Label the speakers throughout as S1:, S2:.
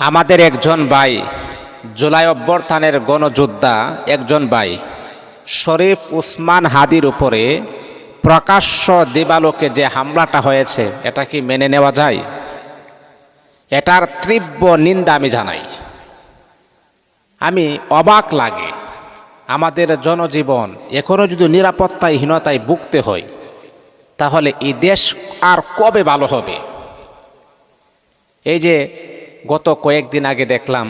S1: আমাদের একজন ভাই, জুলাই অভ্যর্থানের গণযোদ্ধা একজন ভাই, শরীফ উসমান হাদির উপরে প্রকাশ্য দিবালোকে যে হামলাটা হয়েছে, এটা কি মেনে নেওয়া যায়? এটার তীব্র নিন্দা আমি জানাই। আমি অবাক লাগে আমাদের জনজীবন এখনও যদি নিরাপত্তাহীনতায় ভুগতে হয়, তাহলে এই দেশ আর কবে ভালো হবে? এই যে গত কয়েকদিন আগে দেখলাম,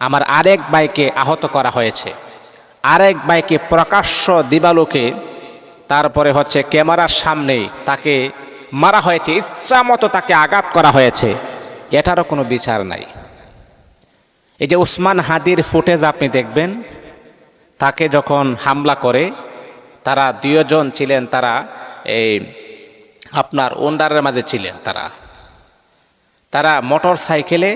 S1: আমার আরেক বাইকে আহত করা হয়েছে। আরেক বাইকে প্রকাশ্য দিবালোকে, তারপরে হচ্ছে ক্যামেরার সামনে তাকে মারা হয়েছে, ইচ্ছা মতো তাকে আঘাত করা হয়েছে। এটারও কোনো বিচার নাই। এই যে উসমান হাদির ফুটেজ আপনি দেখবেন, তাকে যখন হামলা করে, তারা দুজন ছিলেন, তারা এই আপনার ওন্ডারের মাঝে ছিলেন তারা। তারা মোটর সাইকেলে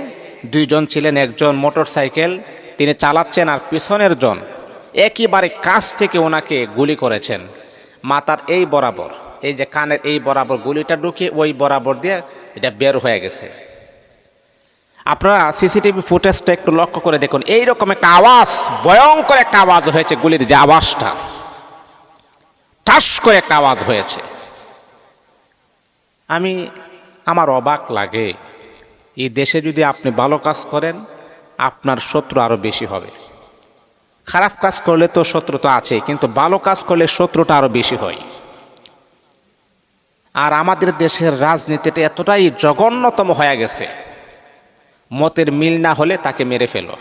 S1: দুইজন ছিলেন, একজন মোটর সাইকেল, তিনি চালাচ্ছেন আর পিছনের জন একেবারে কাছ থেকে ওনাকে গুলি করেছেন। মাথার এই বরাবর, এই যে কানের এই বরাবর গুলিটা ঢুকে ওই বরাবর দিয়ে এটা বের হয়ে গেছে। আপনারা সিসিটিভি ফুটেজটা একটু লক্ষ্য করে দেখুন। এইরকম একটা আওয়াজ, ভয়ঙ্কর একটা আওয়াজ হয়েছে গুলির যে আওয়াজটা। ঠাস করে একটা আওয়াজ হয়েছে। আমি, আমার অবাক লাগে। এই দেশে যদি আপনি ভালো কাজ করেন, আপনার শত্রু আরও বেশি হবে। খারাপ কাজ করলে তো শত্রু তো আছে কিন্তু ভালো কাজ করলে শত্রুটা আরও বেশি হয়। আর আমাদের দেশের রাজনীতিটা এতটাই জঘন্যতম হয়ে গেছে। মতের মিল না হলে তাকে মেরে ফেলো।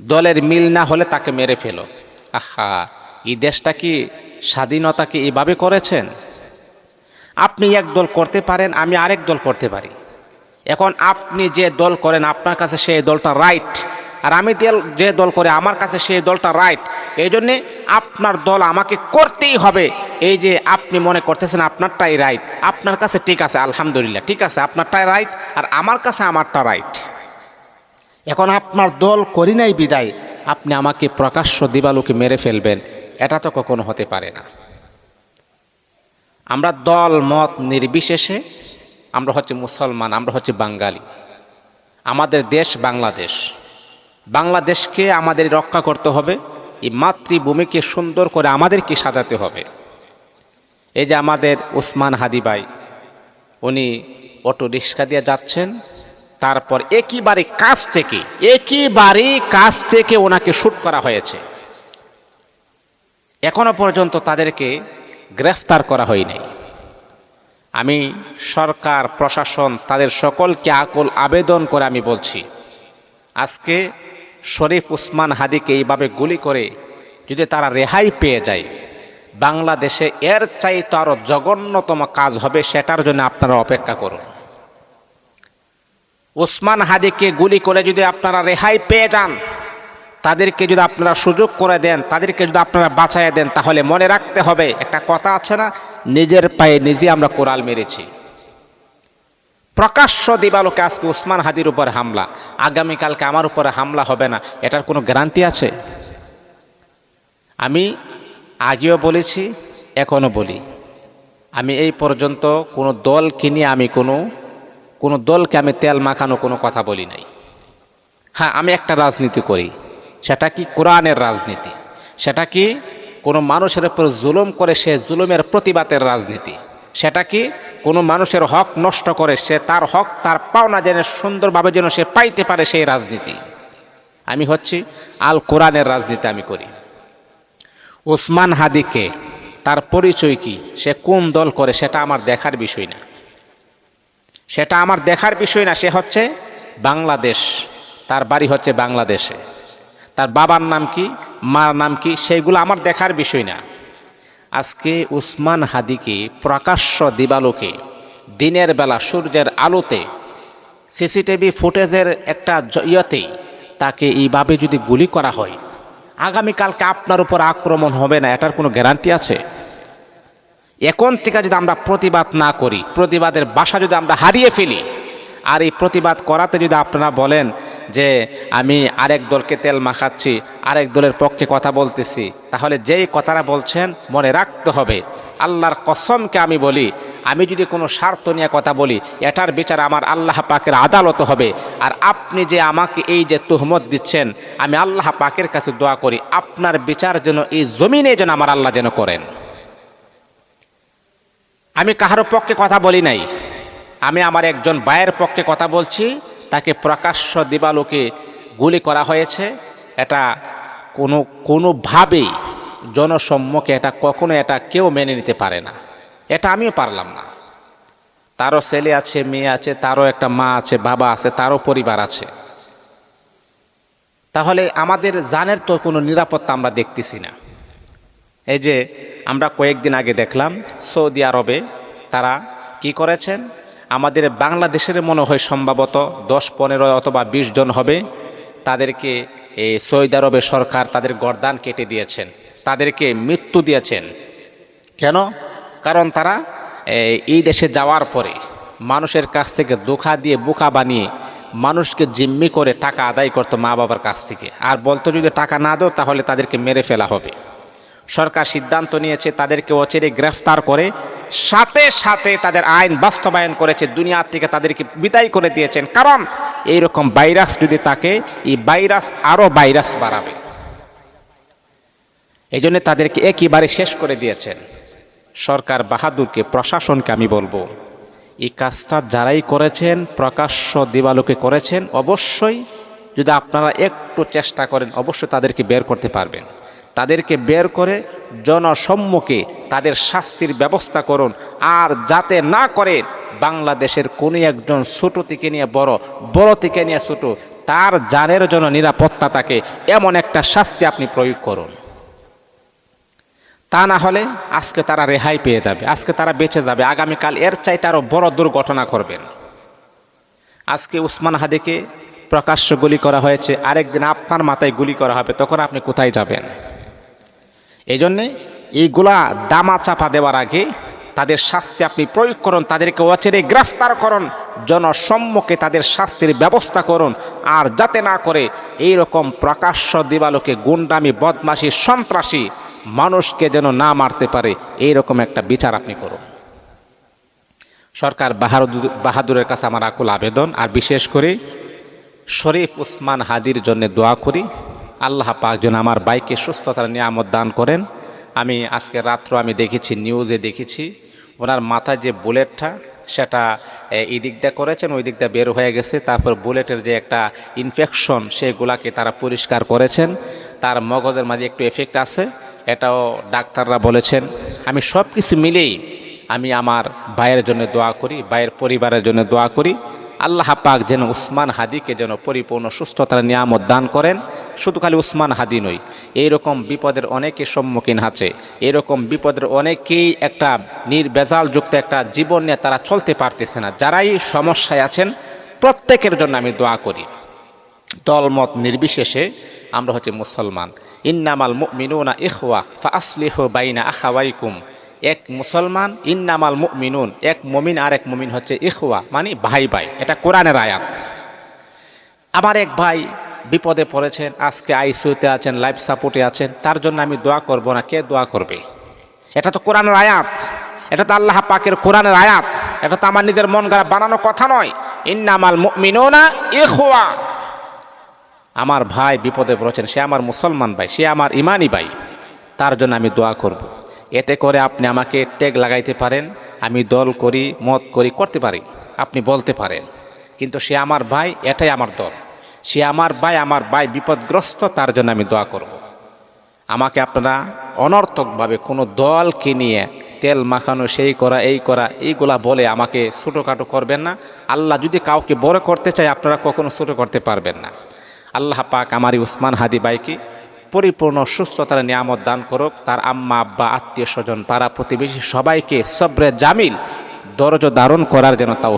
S1: দলের মিল না হলে তাকে মেরে ফেলো। আহা, এই দেশটা কি স্বাধীনতাকে এভাবে করেছেন? আপনি এক দল করতে পারেন, আমি আরেক দল করতে পারি। এখন আপনি যে দল করেন, আপনার কাছে সেই দলটা রাইট আর আমি দল যে দল করে, আমার কাছে সেই দলটা রাইট এই জন্যে আপনার দল আমাকে করতেই হবে। এই যে আপনি মনে করতেছেন আপনারটাই রাইট আপনার কাছে ঠিক আছে, আলহামদুলিল্লাহ, ঠিক আছে, আপনারটাই রাইট আর আমার কাছে আমারটা রাইট এখন আপনার দল করি নাই বিদায়, আপনি আমাকে প্রকাশ্য দিবালুকে মেরে ফেলবেন। এটা তো কখনো হতে পারে না। আমরা দল মত নির্বিশেষে আমরা হচ্ছে মুসলমান, আমরা হচ্ছে বাঙালি। আমাদের দেশ বাংলাদেশ। বাংলাদেশকে আমাদের রক্ষা করতে হবে, এই মাতৃভূমিকে সুন্দর করে আমাদেরকে সাজাতে হবে। এই যে আমাদের উসমান হাদিবাই উনি অটো রিক্সা দিয়ে যাচ্ছেন, তারপর একইবারে কাছ থেকে একইবারে কাছ থেকে ওনাকে শ্যুট করা হয়েছে। এখনও পর্যন্ত তাদেরকে গ্রেফতার করা হয়নি। আমি সরকার, প্রশাসন, তাদের সকলকে আকুল আবেদন করে আমি বলছি, আজকে শরীফ উসমান হাদিকে এইভাবে গুলি করে যদি তারা রেহাই পেয়ে যায়, বাংলাদেশে এর চাইতে আরও জঘন্যতম কাজ হবে সেটার জন্য আপনারা অপেক্ষা করুন। উসমান হাদিকে গুলি করে যদি আপনারা রেহাই পেয়ে যান তাদেরকে যদি আপনারা সুযোগ করে দেন, তাদেরকে যদি আপনারা বাঁচাইয়ে দেন, তাহলে মনে রাখতে হবে, একটা কথা আছে না, নিজের পায়ে নিজে আমরা কোরাল মেরেছি। প্রকাশ্য দিবালোকে আজকে উসমান হাদির উপর হামলা। আগামীকালকে আমার উপরে হামলা হবে না, এটার কোনো গ্যারান্টি আছে? আমি আগেও বলেছি এখনও বলি। আমি এই পর্যন্ত কোনো দল কিনে আমি কোনো কোনো দলকে আমি তেল মাখানো কোনো কথা বলি নাই। হ্যাঁ আমি একটা রাজনীতি করি। সেটা কি কোরআনের রাজনীতি? সেটা কি কোনো মানুষের উপর জুলুম করে সে জুলুমের প্রতিবাদের রাজনীতি? সেটা কি কোনো মানুষের হক নষ্ট করে সে তার হক, তার পাওনা যেন সুন্দরভাবে যেন সে পাইতে পারে সেই রাজনীতি? আমি হচ্ছি আল কোরআনের রাজনীতি আমি করি। ওসমান হাদিকে তার পরিচয় কি? সে কোন দল করে? সেটা আমার দেখার বিষয় না। সেটা আমার দেখার বিষয় না, সে হচ্ছে বাংলাদেশ। তার বাড়ি হচ্ছে বাংলাদেশে। তার বাবার নাম কি, মার নাম কি সেইগুলো আমার দেখার বিষয় না। আজকে উসমান হাদিকে প্রকাশ্য দিবালোকে দিনের বেলা সূর্যের আলোতে সিসিটিভি ফুটেজের একটা ইয়েতেই তাকে এইভাবে যদি গুলি করা হয়, আগামীকালকে আপনার উপর আক্রমণ হবে না, এটার কোনো গ্যারান্টি আছে? এখন থেকে যদি আমরা প্রতিবাদ না করি, প্রতিবাদের বাসা যদি আমরা হারিয়ে ফেলি, আর এই প্রতিবাদ করাতে যদি আপনারা বলেন যে আমি আরেক দলকে তেল মাখাচ্ছি, আরেক দলের পক্ষে কথা বলতেছি, তাহলে যেই কথাটা বলছেন মনে রাখতে হবে। আল্লাহর কসমকে আমি বলি, আমি যদি কোনো স্বার্থ নিয়ে কথা বলি, এটার বিচার আমার আল্লাহ পাকের আদালত হবে। আর আপনি যে আমাকে এই যে তুহমত দিচ্ছেন, আমি আল্লাহ পাকের কাছে দোয়া করি, আপনার বিচার যেন এই জমিনে যেন আমার আল্লাহ যেন করেন। আমি কাহারও পক্ষে কথা বলি নাই। আমি আমার একজন ভাইয়ের পক্ষে কথা বলছি তাকে প্রকাশ্য দিবালোকে গুলি করা হয়েছে। এটা কোনো, কোনোভাবেই জনসম্মুখে এটা কখনো এটা কেউ মেনে নিতে পারে না। এটা আমিও পারলাম না। তারও ছেলে আছে, মেয়ে আছে, তারও একটা মা আছে, বাবা আছে, তারও পরিবার আছে। তাহলে আমাদের জানের তো কোনো নিরাপত্তা আমরা দেখতেছি না। এই যে আমরা কয়েকদিন আগে দেখলাম সৌদি আরবে তারা কি করেছেন? আমাদের বাংলাদেশের মনে হয় সম্ভবত দশ পনেরো অথবা বিশ জন হবে তাদেরকে এই সৌদি আরবের সরকার তাদের গরদান কেটে দিয়েছেন তাদেরকে মৃত্যু দিয়েছেন। কেন? কারণ তারা এই, দেশে যাওয়ার পরে মানুষের কাছ থেকে দোকা দিয়ে বোকা বানিয়ে মানুষকে জিম্মি করে টাকা আদায় করতো মা বাবার কাছ থেকে। আর বলতো যদি টাকা না দাও তাহলে তাদেরকে মেরে ফেলা হবে। সরকার সিদ্ধান্ত নিয়েছে তাদেরকে অচেরে গ্রেফতার করে সাথে সাথে তাদের আইন বাস্তবায়ন করেছে দুনিয়া থেকে তাদেরকে বিদায় করে দিয়েছেন। কারণ এইরকম ভাইরাস যদি থাকে, এই ভাইরাস আরও ভাইরাস বাড়াবে। এই জন্য তাদেরকে একেবারে শেষ করে দিয়েছেন। সরকার বাহাদুরকে, প্রশাসনকে আমি বলব, এই কাজটা যারাই করেছেন, প্রকাশ্য দিবালোকে করেছেন, অবশ্যই যদি আপনারা একটু চেষ্টা করেন, অবশ্যই তাদেরকে বের করতে পারবেন। তাদেরকে বের করে জনসম্মুখে তাদের শাস্তির ব্যবস্থা করুন। আর যাতে না করে বাংলাদেশের কোনো একজন ছোট থেকে নিয়ে বড় বড় থেকে নিয়ে ছোট, তার জানের জন্য নিরাপত্তা থাকে এমন একটা শাস্তি আপনি প্রয়োগ করুন। তা না হলে আজকে তারা রেহাই পেয়ে যাবে, আজকে তারা বেঁচে যাবে, আগামীকাল এর চাইতে আরও বড় দুর্ঘটনা করবেন আজকে উসমান হাদিকে প্রকাশ্য গুলি করা হয়েছে, আরেকদিন আপনার মাথায় গুলি করা হবে, তখন আপনি কোথায় যাবেন? এই জন্যে এইগুলা দামা চাপা দেওয়ার আগে তাদের শাস্তি আপনি প্রয়োগ করুন, তাদেরকে অচেরে গ্রেফতার করুন, জনসম্মুখে তাদের শাস্তির ব্যবস্থা করুন। আর যাতে না করে এই রকম প্রকাশ্য দিবালোকে গুন্ডামি বদমাসি সন্ত্রাসী মানুষকে যেন না মারতে পারে এই রকম একটা বিচার আপনি করুন। সরকার বাহাদুর, বাহাদুরের কাছে আমার আকুল আবেদন। আর বিশেষ করে শরীফ উসমান হাদির জন্য দোয়া করি। আল্লাহ পাক যেন আমার বাইকে সুস্থতার নিয়ামত দান করেন। আমি আজকে রাত্র আমি দেখেছি নিউজে দেখেছি, ওনার মাথায় যে বুলেটটা সেটা এই দিক দিয়ে করেছেন ওই দিক দিয়ে বের হয়ে গেছে। তারপর বুলেটের যে একটা ইনফেকশন সেগুলাকে তারা পরিষ্কার করেছেন। তার মগজের মাঝে একটু এফেক্ট আছে, এটাও ডাক্তাররা বলেছেন। আমি সব কিছু মিলেই আমি আমার ভাইয়ের জন্য দোয়া করি, ভাইয়ের পরিবারের জন্য দোয়া করি। আল্লাহ পাক যেন উসমান হাদিকে যেন পরিপূর্ণ সুস্থতার নিয়ামত দান করেন। শুধু খালি উসমান হাদি নই, এইরকম বিপদের অনেকে সম্মুখীন আছে, এরকম বিপদের অনেকেই একটা নির্বেজালযুক্ত একটা জীবন নিয়ে তারা চলতে পারতেছে না, যারাই সমস্যায় আছেন, প্রত্যেকের জন্য আমি দোয়া করি। দলমত নির্বিশেষে আমরা হচ্ছে মুসলমান। ইন্নামাল মুমিনুনা ইখওয়া ফা আসলিহু বাইনা আখাওয়াইকুম। এক মুসলমান, ইন্নামাল মুমিনুন, এক মমিন আর এক মমিন হচ্ছে ইখওয়া মানে ভাই ভাই এটা কোরআনের আয়াত। আবার এক ভাই বিপদে পড়েছেন, আজকে আইসিউতে আছেন লাইফ সাপোর্টে আছেন, তার জন্য আমি দোয়া করব না, কে দোয়া করবে? এটা তো কোরআনের আয়াত, এটা তো আল্লাহ পাকের কোরআনের আয়াত, এটা তো আমার নিজের মন গড়া বানানো কথা নয়। ইন্নামাল মুমিনুনা ইখওয়া। আমার ভাই বিপদে পড়েছেন, সে আমার মুসলমান ভাই, সে আমার ইমানি ভাই, তার জন্য আমি দোয়া করব। এতে করে আপনি আমাকে টেগ লাগাইতে পারেন, আমি দল করি, মত করি, করতে পারি, আপনি বলতে পারেন। কিন্তু সে আমার ভাই, এটাই আমার দল। সে আমার ভাই আমার ভাই বিপদগ্রস্ত, তার জন্য আমি দোয়া করব। আমাকে আপনারা অনর্থকভাবে কোনো দলকে নিয়ে তেল মাখানো, সেই করা, এই করা, এইগুলা বলে আমাকে ছোটোখাটো করবেন না। আল্লাহ যদি কাউকে বড় করতে চায়, আপনারা কখনো ছোটো করতে পারবেন না। আল্লাহ পাক আমারই উসমান হাদি বাইকে পরিপূর্ণ, সুস্থতার নিয়ামত দান করুক। তার আম্মা, আব্বা, আত্মীয় স্বজন, পাড়া প্রতিবেশী সবাইকে সব্রে জামিল দরজ ধারণ করার যেন তাও